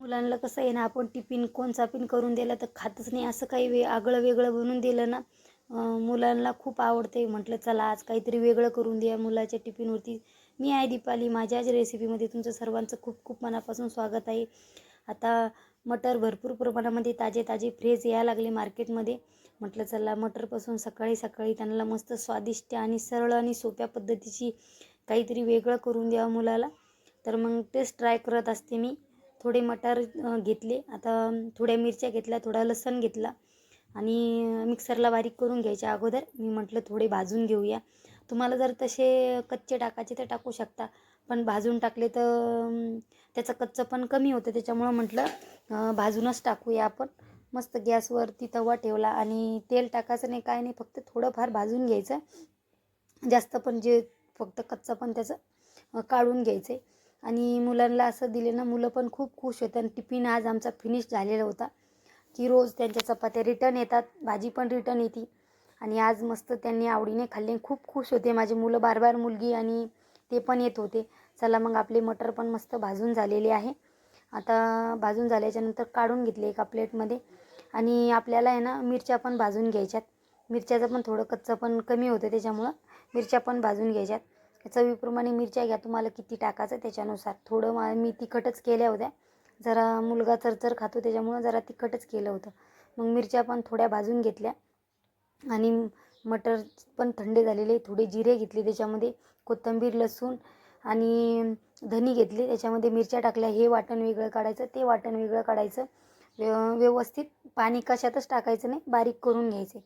मुलांना कसं आहे ना आपण टिफिन कोणचा पिन करून दिला तर खातच नाही. असं काही वे आगळं वेगळं बनवून दिलं ना मुलांना खूप आवडते म्हटलं चला आज काहीतरी वेगळं करून द्या मुलाच्या टिफिनवरती. मी आहे दीपाली माझ्याच रेसिपीमध्ये तुमचं सर्वांचं खूप खूप मनापासून स्वागत आहे. आता मटर भरपूर प्रमाणामध्ये ताजे ताजे फ्रेश यायला लागले मार्केटमध्ये. म्हटलं चला मटरपासून सकाळी सकाळी त्यांना मस्त स्वादिष्ट आणि सरळ आणि सोप्या पद्धतीची काहीतरी वेगळं करून द्यावं मुलाला. तर मग तेच ट्राय करत असते मी. थोडे मटार घेतले. आता थोड्या मिरच्या घेतल्या थोडा लसण घेतला आणि मिक्सरला बारीक करून घ्यायच्या अगोदर मी म्हटलं थोडे भाजून घेऊया. तुम्हाला जर तसे कच्चे टाकायचे तर टाकू शकता पण भाजून टाकले तर त्याचं कच्चं पण कमी होतं. त्याच्यामुळं म्हटलं भाजूनच टाकूया आपण. मस्त गॅसवरती तवा ठेवला आणि तेल टाकायचं नाही काय नाही फक्त थोडंफार भाजून घ्यायचं. जास्त पण जे फक्त कच्चं पण त्याचं काढून घ्यायचं आहे आणि मुलांना असं दिले ना मुलं पण खूप खुश होते आणि टिफिन आज आमचा फिनिश झालेला होता. की रोज त्यांच्या चपात्या रिटर्न येतात. भाजी पण रिटर्न येते. आणि आज मस्त त्यांनी आवडीने खाल्ले. खूप खुश होते माझे मुलं. बार बार मुलगी आणि ते पण येत होते. चला मग आपले मटर पण मस्त भाजून झालेले आहे. आता भाजून झाल्याच्यानंतर काढून घेतले एका प्लेटमध्ये आणि आपल्याला आहे ना मिरच्या पण भाजून घ्यायच्यात. मिरच्याचं पण थोडं कच्चं पण कमी होतं त्याच्यामुळं मिरच्या पण भाजून घ्यायच्यात. चवीप्रमाणे मिरच्या घ्या तुम्हाला किती टाकायचं त्याच्यानुसार. थोडं मा मी तिखटच केल्या होत्या. जरा मुलगा चरचर खातो त्याच्यामुळं जरा तिखटच केलं होतं. मग मिरच्या पण थोड्या भाजून घेतल्या. आणि मटर पण थंडे झालेले थोडे जिरे घेतले त्याच्यामध्ये कोथिंबीर लसूण आणि धनी घेतली. त्याच्यामध्ये मिरच्या टाकल्या. हे वाटण वेगळं काढायचं ते वाटण वेगळं काढायचं. व्यव व्यवस्थित पाणी कशातच टाकायचं नाही बारीक करून घ्यायचे.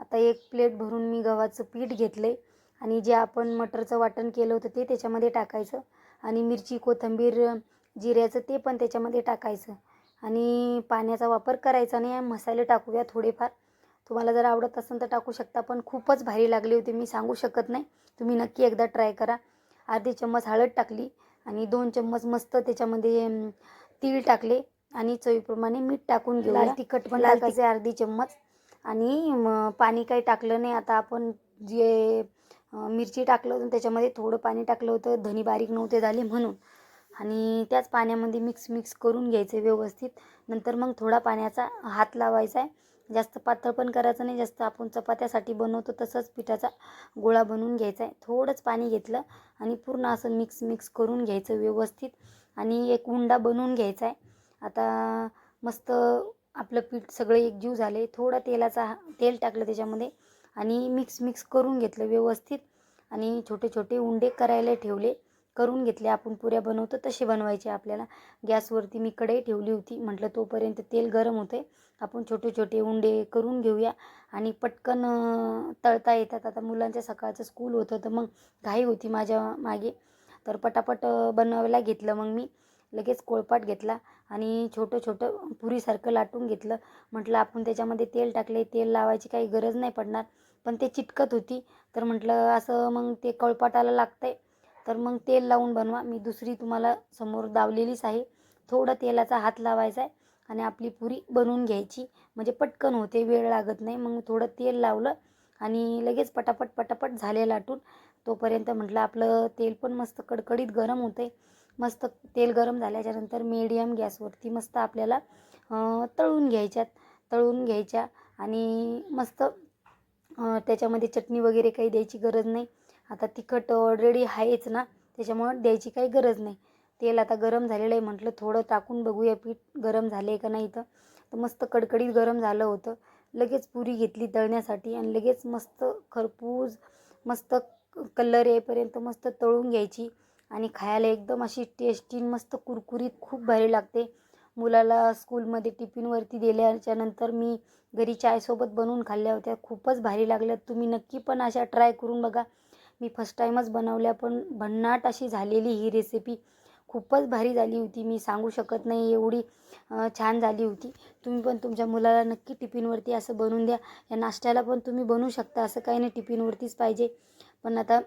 आता एक प्लेट भरून मी गव्हाचं पीठ घेतलं आहे आणि जे आपण मटरचं वाटण केलं होतं ते त्याच्यामध्ये टाकायचं. आणि मिरची कोथिंबीर जिऱ्याचं ते पण त्याच्यामध्ये टाकायचं. आणि पाण्याचा वापर करायचा नाही मसाले टाकूया थोडेफार. तुम्हाला जर आवडत असेल तर टाकू शकता पण खूपच भारी लागली होती मी सांगू शकत नाही. तुम्ही नक्की एकदा ट्राय करा. अर्धी चम्मच हळद टाकली आणि दोन चम्मच मस्त त्याच्यामध्ये तीळ टाकले आणि चवीप्रमाणे मीठ टाकून घेऊ लाल तिखट पण टाकायचे. अर्धी चम्मच. आणि पाणी काही टाकलं नाही. आता आपण जे मिरची टाकलं होतं त्याच्यामध्ये थोडं पाणी टाकलं होतं. धनी बारीक नव्हते झाले म्हणून. आणि त्याच पाण्यामध्ये मिक्स मिक्स करून घ्यायचे व्यवस्थित. नंतर मग थोडा पाण्याचा हात लावायचा आहे. जास्त पातळ पण करायचं नाही. जास्त आपण चपात्यासाठी बनवतो तसंच पिठाचा गोळा बनवून घ्यायचा आहे. थोडंच पाणी घेतलं आणि पूर्ण असं मिक्स मिक्स करून घ्यायचं व्यवस्थित. आणि एक उंडा बनवून घ्यायचा आहे. आता मस्त आपलं पीठ सगळं एकजीव झाले थोडा तेलाचा हा- तेल टाकलं त्याच्यामध्ये. आणि मिक्स मिक्स करून घेतलं व्यवस्थित. आणि छोटे छोटे उंडे करायला ठेवले. करून घेतले आपण पुऱ्या बनवतो तसे बनवायचे आपल्याला. गॅसवरती मी कढई ठेवली होती. म्हटलं तोपर्यंत तेल गरम होते आपण छोटे छोटे उंडे करून घेऊया. आणि पटकन तळता येतात. आता मुलांच्या सकाळचं स्कूल होतं तर मग घाई होती माझ्या मागे. तर पटापट बनवायला घेतलं मग मी. लगेच कोळपाट घेतला आणि छोटं छोटं पुरीसारखं लाटून घेतलं. म्हटलं आपण त्याच्यामध्ये तेल टाकले तेल लावायची काही गरज नाही पडणार. पण ते चिटकत होती. तर म्हटलं असं मग ते कळपाटाला लागतं आहे तर मग तेल लावून बनवा. मी दुसरी तुम्हाला समोर दावलेलीच आहे. थोडं तेलाचा हात लावायचा आहे आणि आपली पुरी बनवून घ्यायची. म्हणजे पटकन होते वेळ लागत नाही. मग थोडं तेल लावलं आणि लगेच पटापट पटापट झाले लाटून. तोपर्यंत म्हटलं आपलं तेल पण मस्त कडकडीत गरम होते मस्त तेल गरम झाल्याच्यानंतर मीडियम गॅसवरती मस्त आपल्याला तळून घ्यायच्यात. तळून घ्यायच्या आणि मस्त त्याच्यामध्ये चटणी वगैरे काही द्यायची गरज नाही. आता तिखट ऑलरेडी आहेच ना त्याच्यामुळं द्यायची काही गरज नाही. तेल आता गरम झालेलं आहे म्हटलं थोडं टाकून बघूया पीठ गरम झालं आहे का नाही इथं. तर मस्त कडकडीत गरम झालं होतं. लगेच पुरी घेतली तळण्यासाठी आणि लगेच मस्त खरपूस मस्त कलर येईपर्यंत मस्त तळून घ्यायची. आणि खायला एकदम अशी टेस्टी मस्त कुरकुरीत खूप भारी लागते. मुलाला स्कूलमध्ये टिफिनवरती दिल्याच्यानंतर मी घरी चायसोबत बनवून खाल्ल्या होत्या. खूपच भारी लागल्या. तुम्ही नक्की पण अशा ट्राय करून बघा. मी फर्स्ट टाईमच बनवल्या पण भन्नाट अशी झालेली ही रेसिपी खूपच भारी झाली होती. मी सांगू शकत नाही एवढी छान झाली होती. तुम्ही पण तुमच्या मुलाला नक्की टिफिनवरती असं बनवून द्या. या नाश्त्याला पण तुम्ही बनवू शकता. असं काही नाही टिफिनवरतीच पाहिजे. पण आता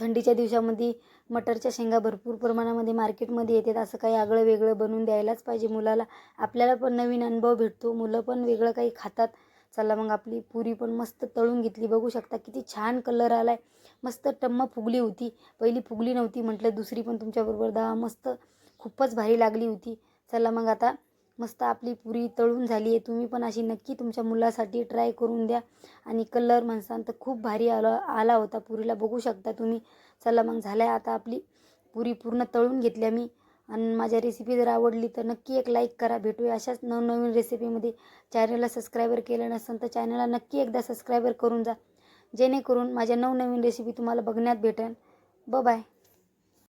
थंडीच्या दिवसामध्ये मटरच्या शेंगा भरपूर प्रमाणामध्ये मार्केटमध्ये येतात. असं काही आगळं वेगळं बनवून द्यायलाच पाहिजे मुलाला. आपल्याला पण नवीन अनुभव भेटतो. मुलं पण वेगळं काही खातात. चला मग आपली पुरी पण मस्त तळून घेतली. बघू शकता किती छान कलर आला आहे मस्त टम्म फुगली होती. पहिली फुगली नव्हती म्हटलं दुसरी पण तुमच्याबरोबर दहा मस्त खूपच भारी लागली होती. चला मग आता मस्त आपली पुरी तळून झाली आहे. तुम्ही पण अशी नक्की तुमच्या मुलासाठी ट्राय करून द्या. आणि कलर म्हणसान तर खूप भारी आला आला होता. पुरीला बघू शकता तुम्ही. चला मग झाल्या आता आपली पुरी पूर्ण तळून घेतल्या मी. आणि माझ्या रेसिपी जर आवडली तर नक्की एक लाईक करा. भेटूया अशाच नवनवीन रेसिपीमध्ये चॅनलला सबस्क्रायबर केलं नसेल तर चॅनलला नक्की एकदा सबस्क्रायबर करून जा. जेणेकरून माझ्या नवनवीन रेसिपी तुम्हाला बघण्यात भेटेल. ब बाय